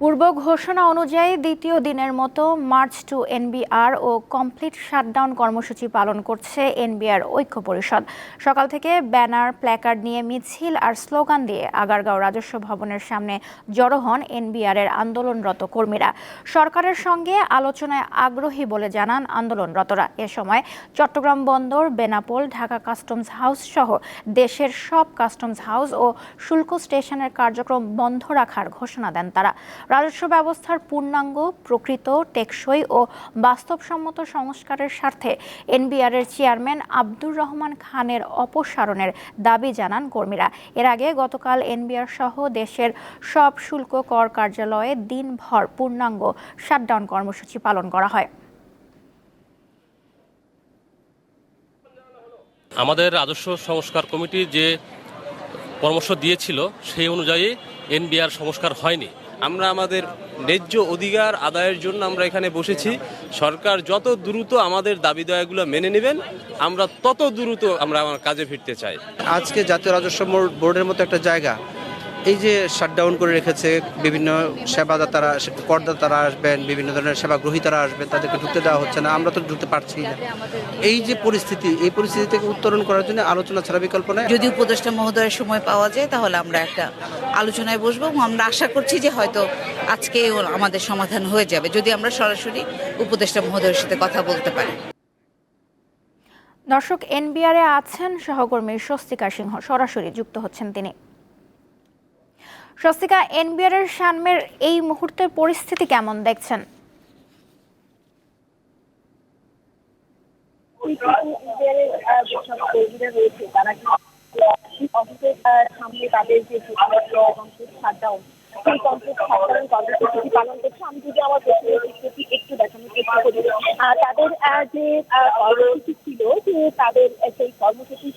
পূর্ব ঘোষণা অনুযায়ী দ্বিতীয় দিনের মতো মার্চ টু এনবিআর ও কমপ্লিট শাটডাউন কর্মসূচি পালন করছে এনবিআর ঐক্য পরিষদ। সকাল থেকে ব্যানার, প্ল্যাকার্ড নিয়ে মিছিল আর স্লোগান দিয়ে আগারগাঁও রাজস্ব ভবনের সামনে জড়ো হন এনবিআর এর আন্দোলনরত কর্মীরা। সরকারের সঙ্গে আলোচনায় আগ্রহী বলে জানান আন্দোলনরতরা। এ সময় চট্টগ্রাম বন্দর, বেনাপোল, ঢাকা কাস্টমস হাউস সহ দেশের সব কাস্টমস হাউস ও শুল্ক স্টেশনের কার্যক্রম বন্ধ রাখার ঘোষণা দেন তারা। রাজস্ব ব্যবস্থার পূর্ণাঙ্গ, প্রকৃত, টেকসই ও বাস্তবসম্মত সংস্কারের স্বার্থে এনবিআর এর চেয়ারম্যান আব্দুর রহমান খানের অপসারণের দাবি জানান কর্মীরা। এর আগে গতকাল এনবিআর সহ দেশের সব শুল্ক কর কার্যালয়ে দিনভর পূর্ণাঙ্গ শাটডাউন কর্মসূচি পালন করা হয়। আমাদের রাজস্ব সংস্কার কমিটি যে পরামর্শ দিয়েছিল, সেই অনুযায়ী এনবিআর সংস্কার হয়নি। আমরা আমাদের ন্যায্য অধিকার আদায়ের জন্য আমরা এখানে বসেছি। সরকার যত দ্রুত আমাদের দাবি দয়াগুলো মেনে নেবেন, আমরা তত দ্রুত আমরা আমার কাজে ফিরতে চাই। আজকে জাতীয় রাজস্ব বোর্ড- বোর্ডের মতো একটা জায়গা এই যে শাটডাউন করে রেখেছে বিভিন্ন সেবাদাতারা করদাতারা আসবেন বিভিন্ন ধরনের সেবা গ্রহীতারা আসবেন তাদেরকে ঢুকতে দেওয়া হচ্ছে না আমরা তো ঢুকতে পারছি না। এই যে পরিস্থিতি এই পরিস্থিতি থেকে উত্তরণ করার জন্য আলোচনা ছাড়া বিকল্প নেই? যদি উপদেষ্টা মহোদয়ের সময় পাওয়া যায় তাহলে আমরা একটা আলোচনায় বসবো আমরা আশা করছি যে হয়তো আজকে আমাদের সমাধান হয়ে যাবে যদি আমরা সরাসরি উপদেষ্টা মহোদয়ের সাথে কথা বলতে পারি। দর্শক এনবিআর এ আছেন সহকর্মী স্বস্তিকা সিংহ সরাসরি যুক্ত হচ্ছেন তিনি। স্বস্তিকা, এনবিআর এর সামনের এই মুহূর্তের পরিস্থিতি কেমন দেখছেন? তাদের যে কর্মসূচি আমি যদি আমার চেষ্টা করি তাদের যে ছিল যে তাদের সেই কর্মসূচি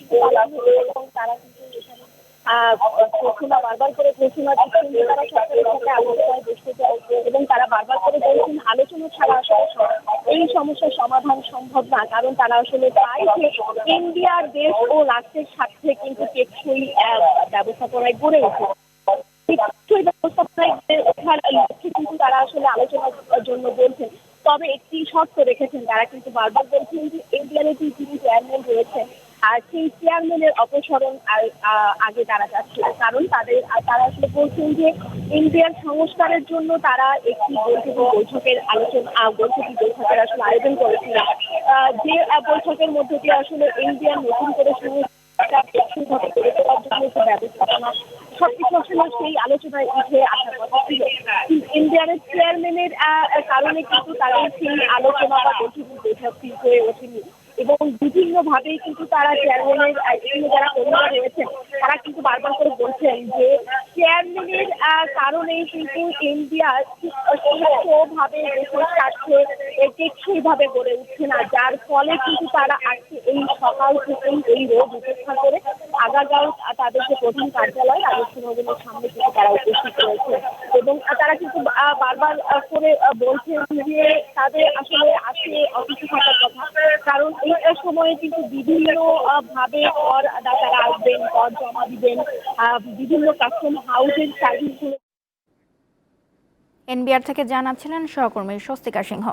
এবং তারা ঘোষণা বারবার করে ঘোষণা তারা সরকারের সাথে আলোচনায় এবং তারা বারবার করে বলছেন আলোচনা ছাড়া আসলে এই সমস্যার সমাধান সম্ভব না, কারণ তারা আসলে চায় যে ইন্ডিয়ার দেশ ও রাষ্ট্রের স্বার্থে কিন্তু টেকসই ব্যবস্থাপনায় গড়ে এই টেকসই ব্যবস্থাপনায় গড়ে ওঠার লক্ষ্যে কিন্তু তারা আসলে আলোচনার জন্য বলছেন। তবে একটি শর্ত রেখেছেন, তারা কিন্তু বারবার বলছেন যে ইন্ডিয়ানের যে যিনি চেয়ারম্যান রয়েছেন আর সেই চেয়ারম্যানের অপসারণ আগে তারা চাচ্ছে কারণ তাদের তারা আসলে বলছেন যে ইন্ডিয়ার সংস্কারের জন্য তারা একটি বৈঠক, বৈঠকের আলোচনা বৈঠকি, বৈঠকের আসলে আয়োজন করেছিল। যে বৈঠকের মধ্যে দিয়ে আসলে ইন্ডিয়ার নতুন করে সবকিছু আসলে সেই আলোচনায় উঠে আসার কথা ছিল। ইন্ডিয়ানের চেয়ারম্যানের কারণে কিন্তু তারা সেই আলোচনা বা বৈঠক বৈঠকটি হয়ে ওঠেনি। এবং বিভিন্নভাবেই কিন্তু তারা চেয়ারম্যানের যারা কর্মীরা রয়েছেন তারা কিন্তু বারবার করে বলছেন যে চেয়ারম্যানের আহ, কারণেই কিন্তু ইন্ডিয়া ভাবে দেশের স্বার্থে টেকসই ভাবে গড়ে উঠছে না। যার ফলে কিন্তু তারা আজকে এই সকাল থেকেই এই রোদ উপেক্ষা করে আগাগাঁও তাদের যে প্রধান কার্যালয় রাজস্ব ভবনের সামনে কিন্তু তারা উপস্থিত রয়েছে। এবং তারা কিন্তু বারবার করে বলছেন যে তাদের আসলে আজকে অফিসে থাকার কথা। কারণ এই সময়ে কিন্তু বিভিন্ন ভাবে কর দাতারা আসবেন কর জমা দিবেন বিভিন্ন কাস্টম হাউসের সার্ভিসগুলো এনবিআর থেকে জানাচ্ছিলেন সহকর্মী স্বস্তিকা সিংহ।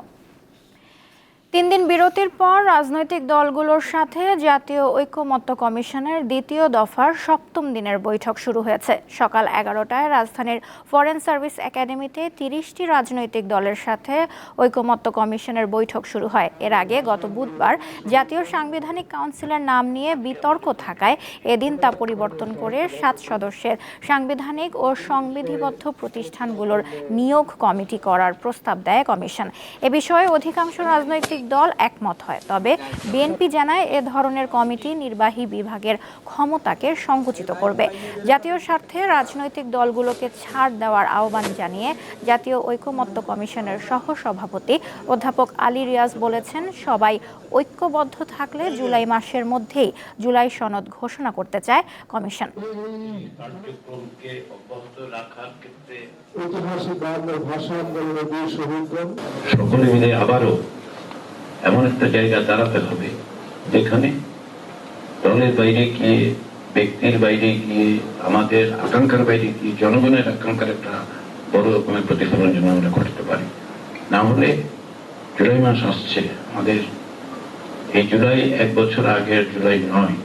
তিন দিন বিরতির পর রাজনৈতিক দলগুলোর সাথে জাতীয় ঐক্যমত্য কমিশনের দ্বিতীয় দফার সপ্তম দিনের বৈঠক শুরু হয়েছে। সকাল এগারোটায় রাজধানীর ফরেন সার্ভিস একাডেমিতে তিরিশটি রাজনৈতিক দলের সাথে ঐক্যমত্য কমিশনের বৈঠক শুরু হয়। এর আগে গত বুধবার জাতীয় সাংবিধানিক কাউন্সিলের নাম নিয়ে বিতর্ক থাকায় এদিন তা পরিবর্তন করে সাত সদস্যের সাংবিধানিক ও সংবিধিবদ্ধ প্রতিষ্ঠানগুলোর নিয়োগ কমিটি করার প্রস্তাব দেয় কমিশন। এ বিষয়ে অধিকাংশ রাজনৈতিক দল একমত হয়। তবে বিএনপি জানায় এ ধরনের কমিটি নির্বাহী বিভাগের ক্ষমতাকে সংকুচিত করবে। জাতীয় স্বার্থে রাজনৈতিক দলগুলোকে ছাড় দেওয়ার আহ্বান জানিয়ে জাতীয় ঐকমত্য কমিশনের সহ সভাপতি অধ্যাপক আলী রিয়াজ বলেছেন সবাই ঐক্যবদ্ধ থাকলে জুলাই মাসের মধ্যেই জুলাই সনদ ঘোষণা করতে চায় কমিশন। সকলে মিলে আবারও এমন একটা জায়গা দাঁড়াতে হবে যেখানে দলের বাইরে গিয়ে, ব্যক্তির বাইরে গিয়ে, আমাদের আকাঙ্ক্ষার বাইরে গিয়ে, জনগণের আকাঙ্ক্ষার একটা বড় রকমের প্রতিফলন যেন আমরা ঘটাতে পারি। না হলে জুলাই মাস আসছে, আমাদের এই জুলাই এক বছর আগের জুলাই নয়,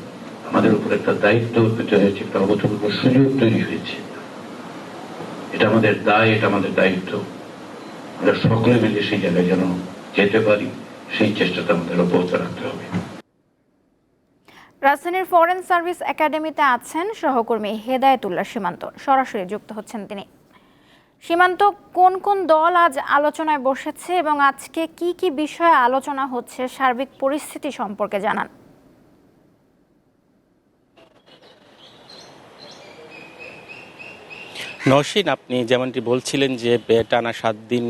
আমাদের উপর একটা দায়িত্ব অর্পিত হয়েছে, একটা অভূতপূর্ব সুযোগ তৈরি হয়েছে। এটা আমাদের দায়, এটা আমাদের দায়িত্ব। আমরা সকলে মিলে সেই জায়গায় যেন যেতে পারি। সেই চেষ্টাটা আমাদের অব্যাহত রাখতে হবে। রাজধানীর ফরেন সার্ভিস একাডেমিতে আছেন সহকর্মী হেদায়তুল্লাহ সীমান্ত। সরাসরি যুক্ত হচ্ছেন তিনি। সীমান্ত কোন কোন দল আজ আলোচনায় বসেছে এবং আজকে কি কি বিষয়ে আলোচনা হচ্ছে, সার্বিক পরিস্থিতি সম্পর্কে জানান। নসীন, আপনি যেমনটি বলছিলেন যে টানা সাত দিন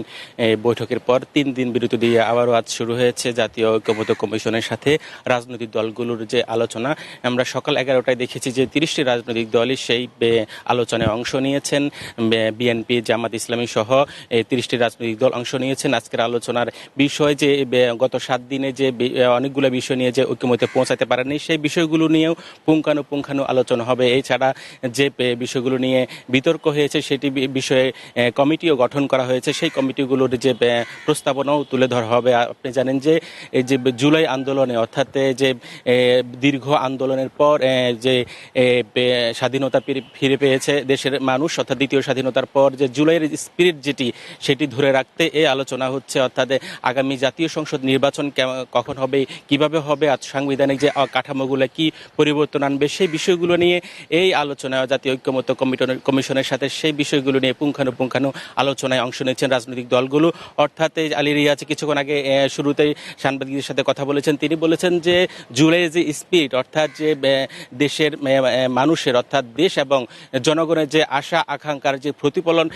বৈঠকের পর তিন দিন বিরতি দিয়ে আবারও আজ শুরু হয়েছে জাতীয় ঐক্যমত্য কমিশনের সাথে রাজনৈতিক দলগুলোর যে আলোচনা। আমরা সকাল এগারোটায় দেখেছি যে তিরিশটি রাজনৈতিক দলই সেই আলোচনায় অংশ নিয়েছেন। বিএনপি, জামাত ইসলামী সহ তিরিশটি রাজনৈতিক দল অংশ নিয়েছেন। আজকের আলোচনার বিষয় যে গত সাত দিনে যে অনেকগুলো বিষয় নিয়ে যে ঐক্যমতে পৌঁছাতে পারেনি সেই বিষয়গুলো নিয়েও পুঙ্খানুপুঙ্খানু আলোচনা হবে। এছাড়া যে বিষয়গুলো নিয়ে বিতর্ক হয়েছে সেটি বিষয়ে কমিটিও গঠন করা হয়েছে। সেই কমিটিগুলোর যে প্রস্তাবনাও তুলে ধরা হবে। আপনি জানেন যে যে জুলাই আন্দোলনে, অর্থাৎ যে দীর্ঘ আন্দোলনের পর যে স্বাধীনতা ফিরে- পেয়েছে দেশের মানুষ, অর্থাৎ দ্বিতীয় স্বাধীনতার পর যে, জুলাইয়ের স্পিরিট যেটি, সেটি ধরে রাখতে এই আলোচনা হচ্ছে। অর্থাৎ আগামী জাতীয় সংসদ নির্বাচন কখন হবে, কীভাবে হবে আর সাংবিধানিক যে কাঠামোগুলো কি পরিবর্তন আনবে, সেই বিষয়গুলো নিয়ে এই আলোচনা জাতীয় ঐক্যমত্য কমিশনের সাথে সেই বিষয়গুলো নিয়ে পুঙ্খানুপুঙ্খানু আলোচনায় অংশ নিয়েছেন রাজনৈতিক দলগুলো। অর্থাৎ আলী রিয়াজ কিছুক্ষণ আগে শুরুতেই সাংবাদিকদের সাথে কথা বলেছেন। তিনি বলেছেন যে জুলাইয়ের যে স্পিরিট অর্থাৎ যে দেশের মানুষের, অর্থাৎ দেশ এবং জনগণের যে আশা, আকাঙ্ক্ষার যে প্রতিফলন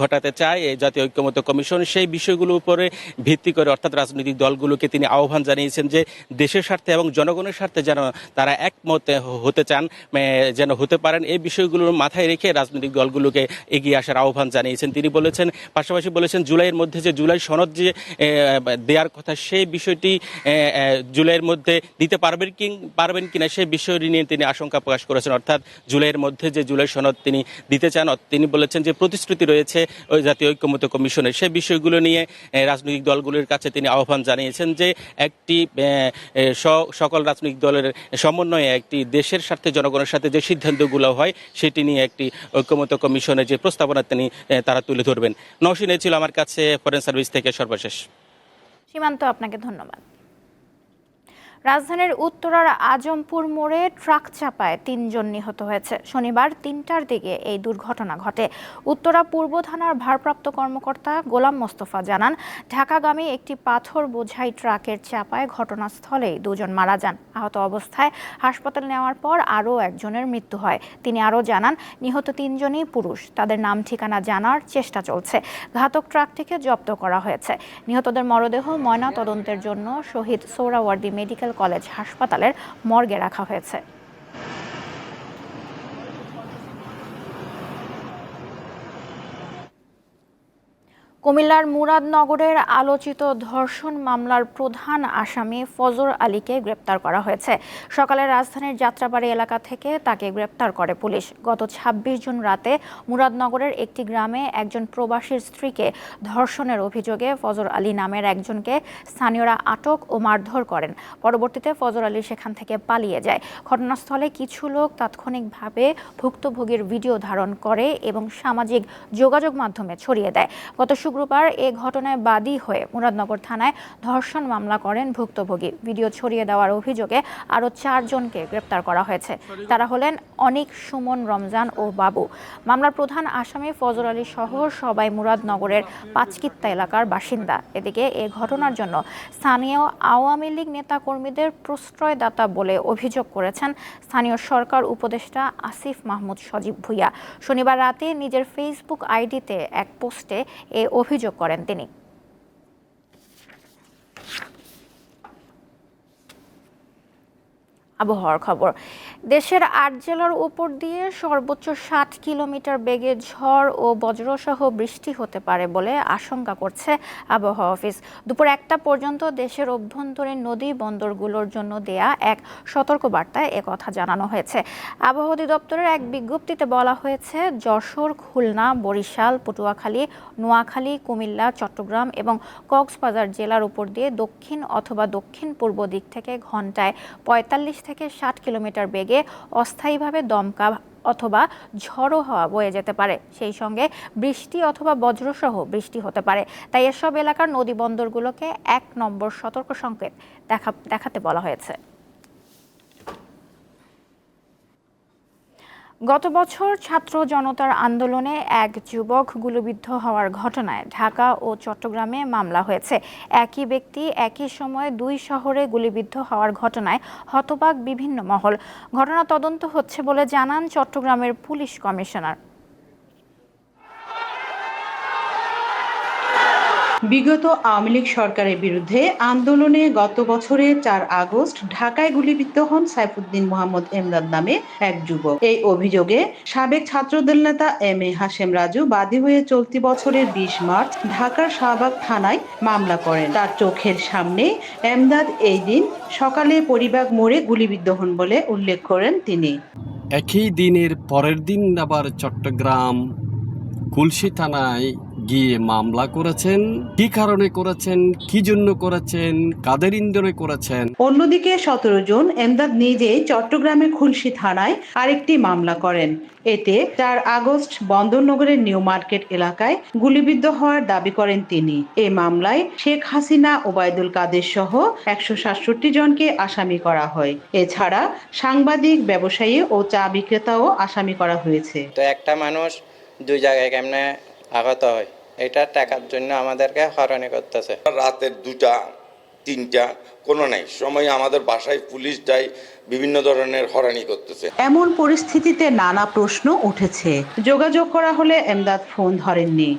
ঘটাতে চায় এই জাতীয় ঐক্যমত্য কমিশন, সেই বিষয়গুলোর উপরে ভিত্তি করে অর্থাৎ রাজনৈতিক দলগুলোকে তিনি আহ্বান জানিয়েছেন যে দেশের স্বার্থে এবং জনগণের স্বার্থে যেন তারা একমত হতে চান যেন হতে পারেন। এই বিষয়গুলোর মাথায় রেখে রাজনৈতিক দলগুলোকে এগিয়ে আসার আহ্বান জানিয়েছেন। তিনি বলেছেন, পাশাপাশি বলেছেন, জুলাইয়ের মধ্যে যে জুলাই সনদ যে দেওয়ার কথা সেই বিষয়টি জুলাইয়ের মধ্যে দিতে পারবেন কি, পারবেন কিনা সেই বিষয়টি নিয়ে তিনি আশঙ্কা প্রকাশ করেছেন। অর্থাৎ জুলাইয়ের মধ্যে যে জুলাই সনদ তিনি দিতে চান তিনি বলেছেন যে প্রতিশ্রুতি রয়েছে ওই জাতীয় ঐক্যমত্য কমিশনের। সেই বিষয়গুলো নিয়ে রাজনৈতিক দলগুলোর কাছে তিনি আহ্বান জানিয়েছেন যে একটি সকল রাজনৈতিক দলের সমন্বয়ে একটি দেশের স্বার্থে জনগণের সাথে যে সিদ্ধান্তগুলো হয়, সেটি নিয়ে একটি ঐক্যমত্য কমিশনের যে প্রস্তাবনা তিনি তারা তুলে ধরবেন। নওশিন ছিল আমার কাছে ফরেন সার্ভিস থেকে সর্বশেষ। সীমান্ত, আপনাকে ধন্যবাদ। রাজধানীর উত্তরার আজমপুর মোড়ে ট্রাক চাপায় তিনজন নিহত হয়েছে। শনিবার তিনটার দিকে এই দুর্ঘটনা ঘটে। উত্তরা পূর্ব থানার ভারপ্রাপ্ত কর্মকর্তা গোলাম মোস্তফা জানান, ঢাকাগামী একটি পাথর বোঝাই ট্রাকের চাপায় ঘটনাস্থলেই দুজন মারা যান। আহত অবস্থায় হাসপাতাল নেওয়ার পর আরও একজনের মৃত্যু হয়। তিনি আরও জানান, নিহত তিনজনই পুরুষ। তাদের নাম, ঠিকানা জানার চেষ্টা চলছে। ঘাতক ট্রাকটিকে জব্দ করা হয়েছে। নিহতদের মরদেহ ময়না তদন্তের জন্য শহীদ সোহরাওয়ার্দী মেডিকেল কলেজ হাসপাতালের মর্গে রাখা হয়েছে। কুমিল্লার মুরাদনগরের আলোচিত ধর্ষণ মামলার প্রধান আসামি ফজর আলীকে গ্রেপ্তার করা হয়েছে। সকালে রাজধানীর যাত্রাবাড়ি এলাকা থেকে তাকে গ্রেপ্তার করে পুলিশ। গত ২৬ জুন রাতে মুরাদনগরের একটি গ্রামে একজন প্রবাসীর স্ত্রীকে ধর্ষণের অভিযোগে ফজর আলী নামের একজনকে স্থানীয়রা আটক ও মারধর করেন। পরবর্তীতে ফজর আলী সেখান থেকে পালিয়ে যায়। ঘটনাস্থলে কিছু লোক তাৎক্ষণিকভাবে ভুক্তভোগীর ভিডিও ধারণ করে এবং সামাজিক যোগাযোগ মাধ্যমে ছড়িয়ে দেয়। গত শুক্রবার এ ঘটনায় বাদী হয়ে মুরাদনগর থানায় ধর্ষণ মামলা করেন ভুক্তভোগী। ভিডিও ছড়িয়ে দেওয়ার অভিযোগে আরও চারজনকে গ্রেপ্তার করা হয়েছে। তারা হলেন অনিক, সুমন, রমজান ও বাবু। মামলার প্রধান আসামি ফজর আলী সহ সবাই মুরাদনগরের পাঁচকিত্তা এলাকার বাসিন্দা। এদিকে এ ঘটনার জন্য স্থানীয় আওয়ামী লীগ নেতাকর্মীদের প্রশ্রয়দাতা বলে অভিযোগ করেছেন স্থানীয় সরকার উপদেষ্টা আসিফ মাহমুদ সজীব ভুইয়া। শনিবার রাতে নিজের ফেসবুক আইডিতে এক পোস্টে এ অভিযোগ করেন তিনি। আবহাওয়ার খবর। দেশের আট জেলার উপর দিয়ে সর্বোচ্চ ষাট কিলোমিটার বেগে ঝড় ও বজ্রসহ বৃষ্টি হতে পারে বলে আশঙ্কা করছে আবহাওয়া অফিস। দুপুর একটা পর্যন্ত দেশের অভ্যন্তরীণ নদী বন্দরগুলোর জন্য দেয়া এক সতর্কবার্তায় একথা জানানো হয়েছে। আবহাওয়া অধিদপ্তরের এক বিজ্ঞপ্তিতে বলা হয়েছে, যশোর, খুলনা, বরিশাল, পটুয়াখালী, নোয়াখালী, কুমিল্লা, চট্টগ্রাম এবং কক্সবাজার জেলার উপর দিয়ে দক্ষিণ অথবা দক্ষিণ পূর্ব দিক থেকে ঘন্টায় পঁয়তাল্লিশ থেকে ষাট কিলোমিটার বেগে অস্থায়ীভাবে দমকা অথবা ঝড়ো হওয়া বয়ে যেতে পারে। সেই সঙ্গে বৃষ্টি অথবা বজ্রসহ বৃষ্টি হতে পারে। তাই এসব এলাকার নদী বন্দরগুলোকে এক নম্বর সতর্ক সংকেত দেখা দেখাতে বলা হয়েছে। গত বছর ছাত্র জনতার আন্দোলনে এক যুবক গুলিবিদ্ধ হওয়ার ঘটনায় ঢাকা ও চট্টগ্রামে মামলা হয়েছে। একই ব্যক্তি একই সময়ে দুই শহরে গুলিবিদ্ধ হওয়ার ঘটনায় হতবাক বিভিন্ন মহল। ঘটনা তদন্ত হচ্ছে বলে জানান চট্টগ্রামের পুলিশ কমিশনার। বিগত আওয়ামী লীগ সরকারের বিরুদ্ধে আন্দোলনে গত বছরের চার আগস্ট ঢাকায় গুলিবিদ্ধ হন সাইফুদ্দিন মোহাম্মদ এমদাদ নামে এক যুবক। এই অভিযোগে সাবেক ছাত্রদল নেতা এম এ হাশেম রাজু বাদী হয়ে চলতি বছরের বিশ মার্চ ঢাকার শাহবাগ থানায় মামলা করেন। তার চোখের সামনে এমদাদ এই দিন সকালে পরিবাগ মোড়ে গুলিবিদ্ধ হন বলে উল্লেখ করেন তিনি। একই দিনের পরের দিন আবার চট্টগ্রাম, কুলসি থানায় গিয়ে মামলা করেছেন কি কারণে করেছেন কি জন্য করেছেন কাদের ইন্ধনে করেছেন? অন্যদিকে সতেরো জন এমদাদ নিজেই চট্টগ্রামের খুলশি থানায় আরেকটি মামলা করেন। এতে চার আগস্ট বন্দরনগরের নিউ মার্কেট এলাকায় গুলিবিদ্ধ হওয়ার দাবি করেন তিনি। এই মামলায় শেখ হাসিনা ওবায়দুল কাদের সহ একশো সাতষট্টি জনকে আসামি করা হয়। এছাড়া সাংবাদিক ব্যবসায়ী ও চা বিক্রেতাও আসামি করা হয়েছে। তো একটা মানুষ দুই জায়গায় কেমনে আহত হয়। এটা টাকার জন্য আমাদেরকে হয়রানি করতেছে। রাতের দুটা তিনটা কোনো নাই। সময় আমাদের বাসায় পুলিশ যায় বিভিন্ন ধরনের হরানি করতেছে। এমন পরিস্থিতিতে নানা প্রশ্ন উঠেছে। যোগাযোগ করা হলে এমদাদ ফোন ধরেননি।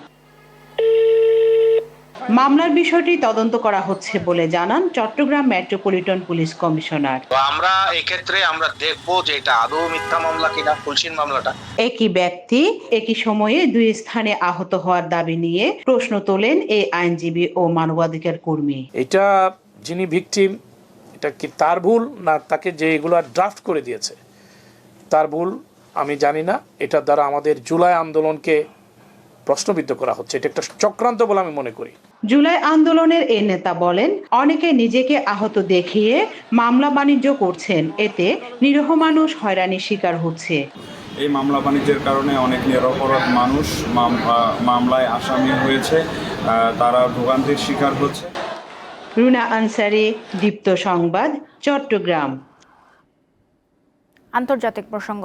মামলার বিষয়টি তদন্ত করা হচ্ছে বলে জানান চট্টগ্রাম মেট্রোপলিটন পুলিশ কমিশনার। আমরা এক্ষেত্রে আমরা দেখব যে এটা আদৌ মিথ্যা মামলা কিনা ফুলসিন মামলাটা। একই ব্যক্তি একই সময়ে দুই স্থানে আহত হওয়ার দাবি নিয়ে প্রশ্ন তোলেন এই আইনজীবী ও মানবাধিকার কর্মী। এটা যিনি ভিকটিম এটা কি তার ভুল না তাকে যে এগুলো ড্রাফট করে দিয়েছে? তার ভুল আমি জানি না। এটার দ্বারা আমাদের জুলাই আন্দোলনকে প্রশ্নবিদ্ধ করা হচ্ছে। এটা একটা চক্রান্ত বলে আমি মনে করি। জুলাই আন্দোলনের এই নেতা বলেন অনেকে নিজেকে আহত দেখিয়ে মামলা বাণিজ্য করছেন। এতে নিরহ মানুষ হয়রানির শিকার হচ্ছে। এই মামলা বাণিজ্যের কারণে অনেক নিরপরাধ মানুষ মাম- মামলায় আসামি হয়েছে। আহ, তারা ভোগান্তির শিকার হচ্ছে। রুনা আনসারি দীপ্ত সংবাদ চট্টগ্রাম। আন্তর্জাতিক প্রসঙ্গ।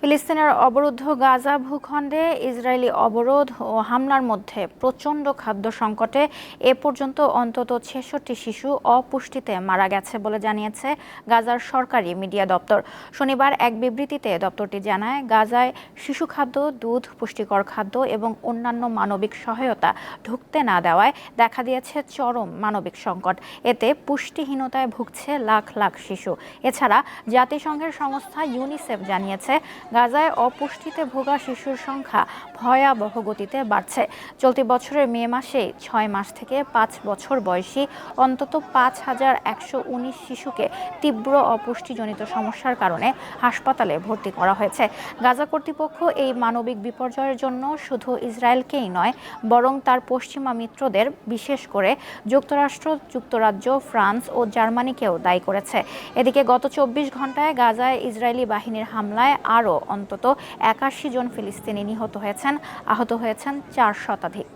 ফিলিস্তিনের অবরুদ্ধ গাজা ভূখণ্ডে ইসরায়েলি অবরোধ ও হামলার মধ্যে প্রচণ্ড খাদ্য সংকটে এ পর্যন্ত অন্তত ছেষট্টি শিশু অপুষ্টিতে মারা গেছে বলে জানিয়েছে গাজার সরকারি মিডিয়া দপ্তর। শনিবার এক বিবৃতিতে দপ্তরটি জানায়, গাজায় শিশু খাদ্য, দুধ, পুষ্টিকর খাদ্য এবং অন্যান্য মানবিক সহায়তা ঢুকতে না দেওয়ায় দেখা দিয়েছে চরম মানবিক সংকট। এতে পুষ্টিহীনতায় ভুগছে লাখ লাখ শিশু। এছাড়া জাতিসংঘের সংস্থা ইউনিসেফ জানিয়েছে, গাজায় অপুষ্টিতে ভোগা শিশুর সংখ্যা ভয়াবহ গতিতে বাড়ছে। চলতি বছরের মে মাসে ছয় মাস থেকে পাঁচ বছর বয়সী অন্তত পাঁচ হাজার একশো উনিশ শিশুকে তীব্র অপুষ্টিজনিত সমস্যার কারণে হাসপাতালে ভর্তি করা হয়েছে। গাজা কর্তৃপক্ষ এই মানবিক বিপর্যয়ের জন্য শুধু ইসরায়েলকেই নয়, বরং তার পশ্চিমা মিত্রদের, বিশেষ করে যুক্তরাষ্ট্র, যুক্তরাজ্য, ফ্রান্স ও জার্মানিকেও দায়ী করেছে। এদিকে গত চব্বিশ ঘন্টায় গাজায় ইসরায়েলি বাহিনীর হামলায় আরও অন্তত একাশি জন ফিলিস্তিনি নিহত হয়েছেন, আহত হয়েছেন চার শতাধিক।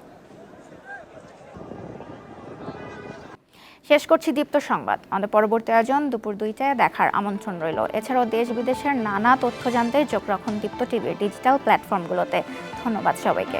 শেষ করছি দীপ্ত সংবাদ। আমাদের পরবর্তী আয়োজন দুপুর দুইটায় দেখার আমন্ত্রণ রইল। এছাড়াও দেশ বিদেশের নানা তথ্য জানতে চোখ রাখুন দীপ্ত টিভির ডিজিটাল প্ল্যাটফর্মগুলোতে। ধন্যবাদ সবাইকে।